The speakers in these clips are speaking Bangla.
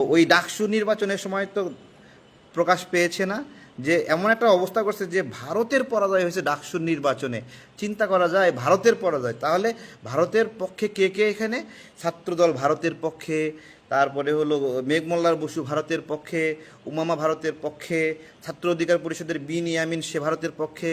ওই ডাকসু নির্বাচনের সময় তো প্রকাশ পেয়েছে না যে এমন একটা অবস্থা করছে যে ভারতের পরাজয় হয়েছে ডাকসুর নির্বাচনে। চিন্তা করা যায় ভারতের পরাজয়। তাহলে ভারতের পক্ষে কে কে এখানে? ছাত্রদল ভারতের পক্ষে তারপরে হলো মেঘমল্লার বসু ভারতের পক্ষে, উমামা ভারতের পক্ষে, ছাত্র অধিকার পরিষদের বিন ইয়ামিন সে ভারতের পক্ষে,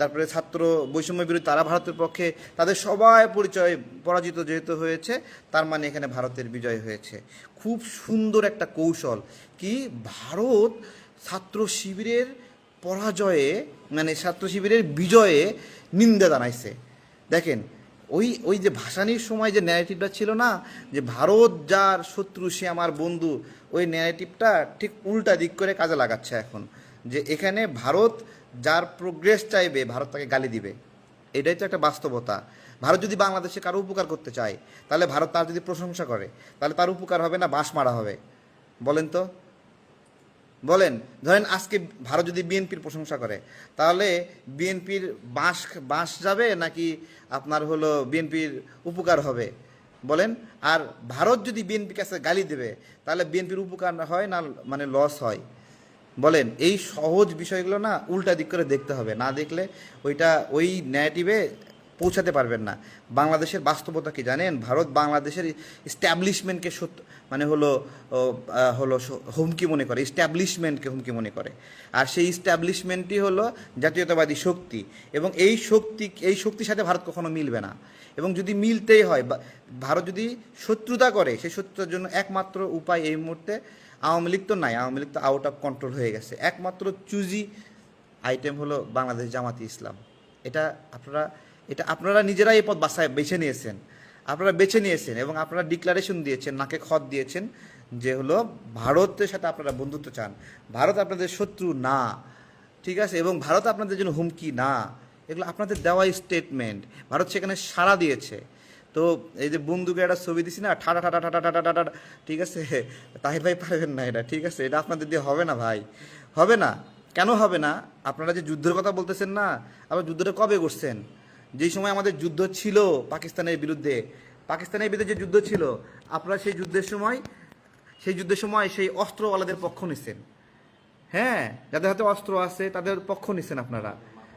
তারপরে ছাত্র বৈষম্য বিরোধী তারা ভারতের পক্ষে, তাদের সবাই পরিচয় পরাজিত যেহেতু হয়েছে, তার মানে এখানে ভারতের বিজয় হয়েছে। খুব সুন্দর একটা কৌশল কি ভারত ছাত্র শিবিরের পরাজয়ে মানে ছাত্র শিবিরের বিজয়ে নিন্দা জানাইছে। দেখেন ওই ওই যে ভাসানির সময় যে ন্যারেটিভটা ছিল না, যে ভারত যার শত্রু, সে আমার বন্ধু, ওই ন্যারেটিভটা ঠিক উল্টা দিক করে কাজে লাগাচ্ছে এখন। যে এখানে ভারত যার প্রোগ্রেস চাইবে, ভারত তাকে গালি দিবে। এটাই তো একটা বাস্তবতা। ভারত যদি বাংলাদেশে কারও উপকার করতে চায়, তাহলে ভারত তার যদি প্রশংসা করে, তাহলে তার উপকার হবে না বাঁশ মারা হবে। বলেন তো? বলেন, ধরেন আজকে ভারত যদি বিএনপির প্রশংসা করে, তাহলে বিএনপির বাঁশ বাঁশ যাবে নাকি আপনার হলো বিএনপির উপকার হবে? বলেন, আর ভারত যদি বিএনপির কাছে গালি দেবে, তাহলে বিএনপির উপকার হয় না মানে লস হয়? বলেন, এই সহজ বিষয়গুলো না উল্টা দিক করে দেখতে হবে। না দেখলে ওইটা, ওই ন্যারেটিভে পৌঁছাতে পারবেন না। বাংলাদেশের বাস্তবতা কি জানেন? ভারত বাংলাদেশের স্ট্যাবলিশমেন্টকে সত্য মানে হলো হলো হুমকি মনে করে স্ট্যাবলিশমেন্টকে হুমকি মনে করে। আর সেই স্ট্যাবলিশমেন্টই হলো জাতীয়তাবাদী শক্তি। এবং এই শক্তি, এই শক্তির সাথে ভারত কখনো মিলবে না। এবং যদি মিলতেই হয় ভারত যদি শত্রুতা করে, সেই শত্রুতার জন্য একমাত্র উপায় এই মুহূর্তে আওয়ামী লীগ তো নাই। আওয়ামী লীগ তো আউট অফ কন্ট্রোল হয়ে গেছে। একমাত্র চুজি আইটেম হলো বাংলাদেশ জামাতি ইসলাম। এটা আপনারা এটা আপনারা নিজেরাই এই পথ বাসায় বেছে নিয়েছেন। আপনারা বেছে নিয়েছেন এবং আপনারা ডিক্লারেশন দিয়েছেন, নাকে খত দিয়েছেন যে হলো ভারতের সাথে আপনারা বন্ধুত্ব চান। ভারত আপনাদের শত্রু না, ঠিক আছে? এবং ভারত আপনাদের জন্য হুমকি না। এগুলো আপনাদের দেওয়াই স্টেটমেন্ট ভারত সেখানে সাড়া দিয়েছে। তো এই যে বন্দুকের একটা ছবি দিছি না ঠাটা ঠাটা ঠাটা ঠাটা ঠাটা ঠিক আছে? তাহির ভাই পারবেন না এটা, ঠিক আছে? এটা আপনাদের দিয়ে হবে না ভাই। হবে না। কেন হবে না? আপনারা যে যুদ্ধের কথা বলতেছেন না আবার যুদ্ধটা কবে করছেন? যেই সময় আমাদের যুদ্ধ ছিল পাকিস্তানের বিরুদ্ধে পাকিস্তানের বিরুদ্ধে যে যুদ্ধ ছিল, আপনারা সেই যুদ্ধের সময়, সেই যুদ্ধের সময় সেই অস্ত্রওয়ালাদের পক্ষ নিচ্ছেন হ্যাঁ যাদের হাতে অস্ত্র আছে তাদের পক্ষ নিচ্ছেন আপনারা।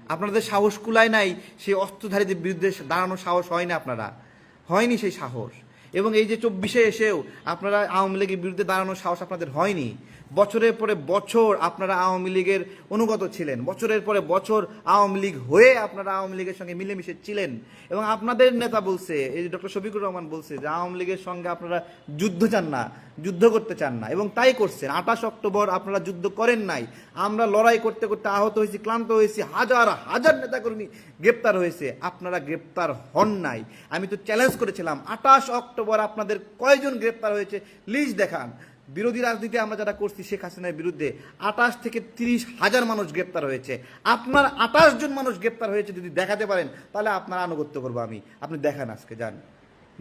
আপনাদের সাহস কুলায় নাই সেই অস্ত্রধারীদের বিরুদ্ধে দাঁড়ানোর সাহস হয় না আপনারা। হয়নি সেই সাহস। এবং এই যে চব্বিশে এসেও আপনারা আওয়ামী লীগের বিরুদ্ধে দাঁড়ানোর সাহস আপনাদের হয়নি। বছরের পরে বছর আপনারা আওয়ামী লীগের অনুগত ছিলেন। বছরের পরে বছর আওয়ামী লীগ হয়ে আপনারা আওয়ামী লীগের সঙ্গে মিলেমিশে ছিলেন। এবং আপনাদের নেতা বলছে, এই যে ডক্টর শফিকুর রহমান বলছে যে আওয়ামী লীগের সঙ্গে আপনারা যুদ্ধ চান না, যুদ্ধ করতে চান না। এবং তাই করছেন। আঠাশ অক্টোবর আপনারা যুদ্ধ করেন নাই। আমরা লড়াই করতে করতে আহত হয়েছি, ক্লান্ত হয়েছি। হাজার হাজার নেতাকর্মী গ্রেপ্তার হয়েছে। আপনারা গ্রেপ্তার হন নাই। আমি তো চ্যালেঞ্জ করেছিলাম। আঠাশ অক্টোবর আপনাদের কয়জন গ্রেপ্তার হয়েছে লিস্ট দেখান। বিরোধী রাজনীতি আমরা যারা করছি, শেখ হাসিনার বিরুদ্ধে আটাশ থেকে তিরিশ হাজার মানুষ গ্রেপ্তার হয়েছে। আপনার আটাশ জন মানুষ গ্রেপ্তার হয়েছে যদি দেখাতে পারেন, তাহলে আপনার আনুগত্য করব আমি। আপনি দেখান আজকে, যান।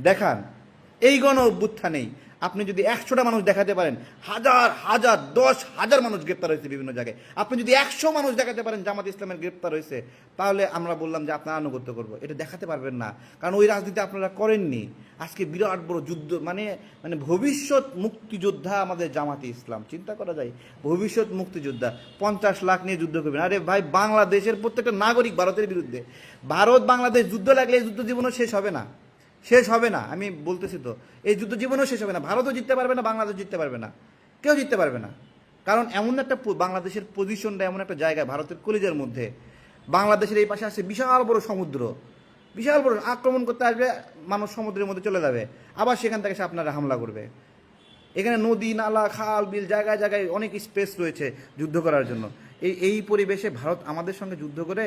দেখান। এই গণ অভ্যুত্থানেই আপনি যদি একশোটা মানুষ দেখাতে পারেন, হাজার হাজার, দশ হাজার মানুষ গ্রেপ্তার হয়েছে বিভিন্ন জায়গায়। আপনি যদি একশো মানুষ দেখাতে পারেন জামাত ইসলামের গ্রেপ্তার হয়েছে, তাহলে আমরা বললাম যে আপনার আনুগত্য করব। এটা দেখাতে পারবেন না। কারণ ওই রাজনীতি আপনারা করেননি। আজকে বিরাট বড় যুদ্ধ মানে মানে ভবিষ্যৎ মুক্তিযোদ্ধা আমাদের জামাতি ইসলাম। চিন্তা করা যায়, ভবিষ্যৎ মুক্তিযোদ্ধা। পঞ্চাশ লাখ নিয়ে যুদ্ধ করবেন। আরে ভাই, বাংলাদেশের প্রত্যেকটা নাগরিক ভারতের বিরুদ্ধে। ভারত, বাংলাদেশ, যুদ্ধ লাগলে যুদ্ধ জীবনও শেষ হবে না। শেষ হবে না। আমি বলতেছি তো, এই যুদ্ধ জীবনেও শেষ হবে না। ভারতও জিততে পারবে না বাংলাদেশ জিততে পারবে না। কেউ জিততে পারবে না। কারণ এমন একটা বাংলাদেশের পজিশনটা এমন একটা জায়গা ভারতের কলিজের মধ্যে। বাংলাদেশের এই পাশে আছে বিশাল বড় সমুদ্র। বিশাল বড় আক্রমণ করতে আসবে, মানুষ সমুদ্রের মধ্যে চলে যাবে। আবার সেখান থেকে সে আপনারা হামলা করবে। এখানে নদী, নালা, খাল, বিল, জায়গায় জায়গায় অনেক স্পেস রয়েছে যুদ্ধ করার জন্য। এই এই পরিবেশে ভারত আমাদের সঙ্গে যুদ্ধ করে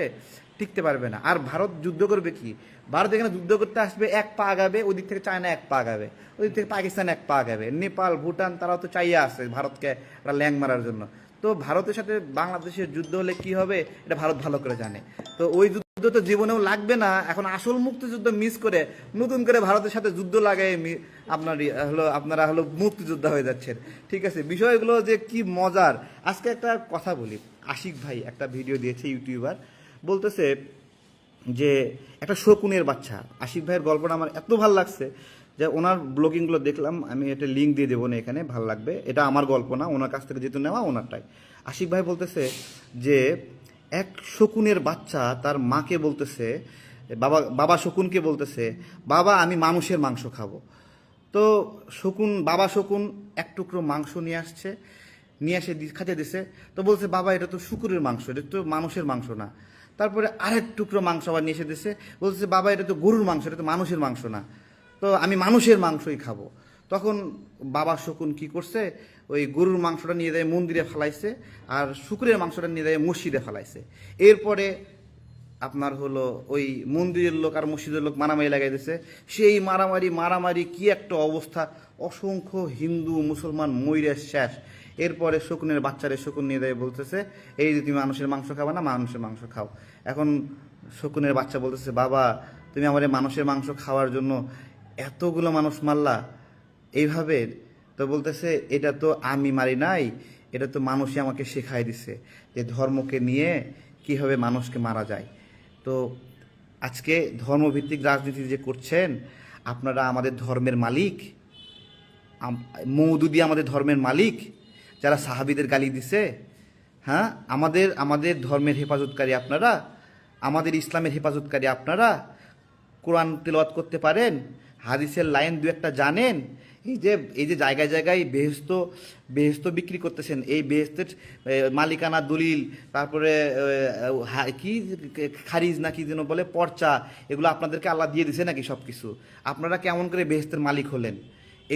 টিকতে পারবে না। আর ভারত যুদ্ধ করবে কি? ভারত এখানে যুদ্ধ করতে আসবে, এক পা আগাবে ওই দিক থেকে চায়না এক পা আগাবে ওই দিক থেকে পাকিস্তান এক পা আগাবে, নেপাল, ভুটান, তারাও তো চাইয়া আছে ভারতকে ল্যাং মারার জন্য। তো ভারতের সাথে বাংলাদেশের যুদ্ধ হলে কি হবে, এটা ভারত ভালো করে জানে। তো ওই যুদ্ধ তো জীবনেও লাগবে না, এখন আসল মুক্তিযুদ্ধ মিস করে নতুন করে ভারতের সাথে যুদ্ধ লাগাই মি- আপনার হলো, আপনারা হলো মুক্তিযোদ্ধা হয়ে যাচ্ছেন। ঠিক আছে, বিষয়গুলো যে কি মজার, আজকে একটা কথা বলি। আশিক ভাই একটা ভিডিও দিয়েছে ইউটিউবার, বলতেছে যে, একটা শকুনের বাচ্চা। আশিক ভাইয়ের গল্পটা আমার এত ভালো লাগছে। যে ওনার ব্লগিংগুলো দেখলাম, আমি এটা লিঙ্ক দিয়ে দেবো না এখানে, ভালো লাগবে। এটা আমার গল্প না, ওনার কাছ থেকে যেহেতু নেওয়া, ওনারটাই। আশিক ভাই বলতেছে যে, এক শকুনের বাচ্চা তার মাকে বলতেছে, বাবা বাবা শকুনকে বলতেছে, বাবা, আমি মানুষের মাংস খাব। তো শকুন, বাবা শকুন এক টুকরো মাংস নিয়ে আসছে, নিয়ে এসে খাতে দিছে। তো বলছে, বাবা, এটা তো শুকুরের মাংস, এটা তো মানুষের মাংস না। তারপরে আরেক টুকরো মাংস আবার নিয়ে এসে দিছে। বলছে, বাবা, এটা তো গরুর মাংস, এটা তো মানুষের মাংস না। তো আমি মানুষের মাংসই খাব। তখন বাবা শকুন কি করছে? ওই গরুর মাংসটা নিয়ে দেয় মন্দিরে ফেলাইছে আর শুকুরের মাংসটা নিয়ে দেয় মসজিদে ফেলাইছে। এরপরে আপনার হলো ওই মন্দিরের লোক আর মসজিদের লোক মারামারি লাগাই দিছে। সেই মারামারি মারামারি কি একটা অবস্থা? অসংখ্য হিন্দু, মুসলমান ময়ূরের শেষ। এরপরে শকুনের বাচ্চারে শকুন নিয়ে দেয় বলতেছে, এই যে তুমি মানুষের মাংস খাবে না, মানুষের মাংস খাও। এখন শকুনের বাচ্চা বলতেছে, বাবা, তুমি আমার মানুষের মাংস খাওয়ার জন্য এতগুলো মানুষ মারলা। এইভাবে তো বলতেছে, এটা তো আমি মারি নাই, এটা তো মানুষই আমাকে শেখাই দিছে যে ধর্মকে নিয়ে কীভাবে মানুষকে মারা যায়। তো আজকে ধর্মভিত্তিক রাজনীতি যে করছেন, আপনারা আমাদের ধর্মের মালিক মৌদুদি আমাদের ধর্মের মালিক, যারা সাহাবিদের গালি দিছে হ্যাঁ? আমাদের আমাদের ধর্মের হেফাজতকারী আপনারা, আমাদের ইসলামের হেফাজতকারী আপনারা, কোরআন তেলাওয়াত করতে পারেন হাদিসের লাইন দু একটা জানেন? এই যে এই যে জায়গায় জায়গায় বেহস্ত বেহস্ত বিক্রি করতেছেন। এই বেহস্তের মালিকানা দলিল, তারপরে কি, খারিজ নাকি যেন বলে, পর্চা, এগুলো আপনাদেরকে আল্লাহ দিয়ে দিছে নাকি সব কিছু আপনারা কেমন করে বেহস্তের মালিক হলেন?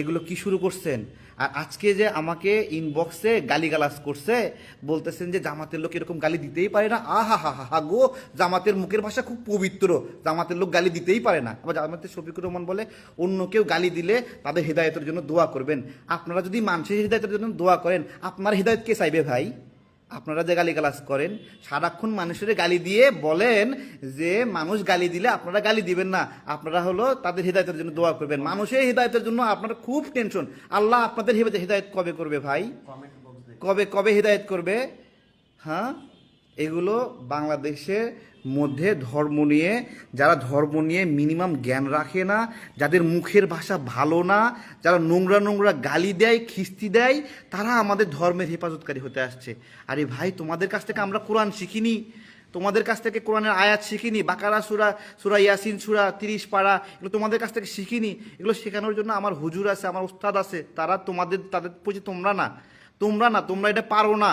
এগুলো কি শুরু করছেন? আর আজকে যে আমাকে ইনবক্সে গালিগালাজ করছে, বলতেছেন যে জামাতের লোক এরকম গালি দিতেই পারে না। আহা হা হা হা গো, জামাতের মুখের ভাষা খুব পবিত্র। জামাতের লোক গালি দিতেই পারে না। আবার জামাতের শফিকুর রহমান বলে, অন্য কেউ গালি দিলে তাদের হৃদায়তের জন্য দোয়া করবেন। আপনারা যদি মানুষের হৃদায়তের জন্য দোয়া করেন, আপনার হৃদায়ত কে চাইবে ভাই? আপনারা যে গালি গালাজ করেন সারাক্ষণ মানুষের গালি দিয়ে বলেন যে মানুষ গালি দিলে আপনারা গালি দিবেন না। আপনারা হলো তাদের হৃদায়তের জন্য দোয়া করবেন। মানুষের হৃদায়তের জন্য আপনার খুব টেনশন আল্লাহ আপনাদের হৃদায়ত কবে করবে ভাই? কবে কবে হৃদায়ত করবে? হ্যাঁ? এগুলো বাংলাদেশের মধ্যে ধর্ম নিয়ে, যারা ধর্ম নিয়ে মিনিমাম জ্ঞান রাখে না, যাদের মুখের ভাষা ভালো না, যারা নোংরা নোংরা গালি দেয়, খিস্তি দেয়, তারা আমাদের ধর্মের হেফাজতকারী হতে আসছে। আরে ভাই, তোমাদের কাছ থেকে আমরা কোরআন শিখিনি। তোমাদের কাছ থেকে কোরআনের আয়াত শিখিনি। বাকারা সুরা সুরা ইয়াসিন, সুরা তিরিশ পাড়া এগুলো তোমাদের কাছ থেকে শিখিনি। এগুলো শেখানোর জন্য আমার হুজুর আছে, আমার উস্তাদ আছে। তারা তোমাদের, তাদের প্রতি তোমরা না। তোমরা না, তোমরা এটা পারো না।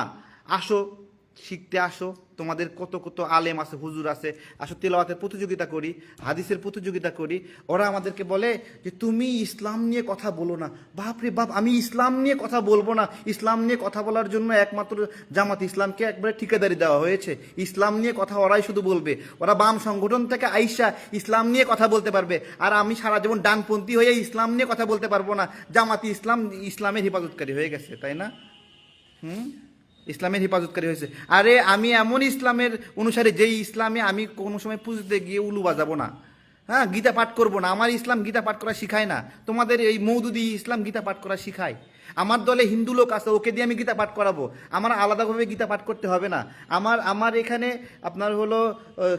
আসো। শিখতে আসো। তোমাদের কত কত আলেম আছে, হুজুর আছে। আসো, তেলাওয়াতের প্রতিযোগিতা করি, হাদিসের প্রতিযোগিতা করি। ওরা আমাদেরকে বলে যে, তুমি ইসলাম নিয়ে কথা বলো না। বাপরে বাপ, আমি ইসলাম নিয়ে কথা বলব না। ইসলাম নিয়ে কথা বলার জন্য একমাত্র জামাত ইসলামকে একবারে ঠিকাদারি দেওয়া হয়েছে। ইসলাম নিয়ে কথা ওরাই শুধু বলবে। ওরা বাম সংগঠন থেকে আইসা ইসলাম নিয়ে কথা বলতে পারবে। আর আমি সারা জীবন ডানপন্থী হয়ে ইসলাম নিয়ে কথা বলতে পারব না। জামাতি ইসলাম ইসলামের হেফাজতকারী হয়ে গেছে, তাই না? হুম? ইসলামের হেফাজতকারী হয়েছে। আরে আমি এমন ইসলামের অনুসারে যেই ইসলামে আমি কোনো সময় পুজোতে গিয়ে উলু বাজাবো না। হ্যাঁ গীতা পাঠ করব না। আমার ইসলাম গীতা পাঠ করা শিখায় না। তোমাদের এই মৌদুদি ইসলাম গীতা পাঠ করা শিখায়। আমার দলে হিন্দু লোক আছে, ওকে দিয়ে আমি গীতা পাঠ করাবো। আমার আলাদাভাবে গীতা পাঠ করতে হবে না। আমার আমার এখানে আপনার হলো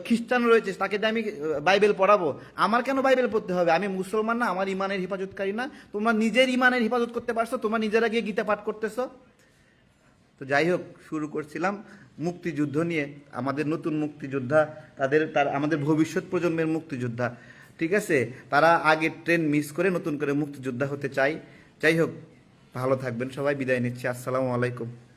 খ্রিস্টান রয়েছে, তাকে দিয়ে আমি বাইবেল পড়াবো। আমার কেন বাইবেল পড়তে হবে? আমি মুসলমান না, আমার ইমানের হেফাজতকারী না। তোমরা নিজের ইমানের হেফাজত করতে পারছ, তোমরা নিজেরা গিয়ে গীতা পাঠ করতেছো? তো যাই হোক, শুরু করছিলাম মুক্তিযুদ্ধ নিয়ে। আমাদের নতুন মুক্তিযোদ্ধা, তাদের, তার, আমাদের ভবিষ্যৎ প্রজন্মের মুক্তিযোদ্ধা, ঠিক আছে? তারা আগে ট্রেন মিস করে নতুন করে মুক্তিযোদ্ধা হতে চাই যাই হোক, ভালো থাকবেন সবাই, বিদায় নিচ্ছি। আসসালামু আলাইকুম।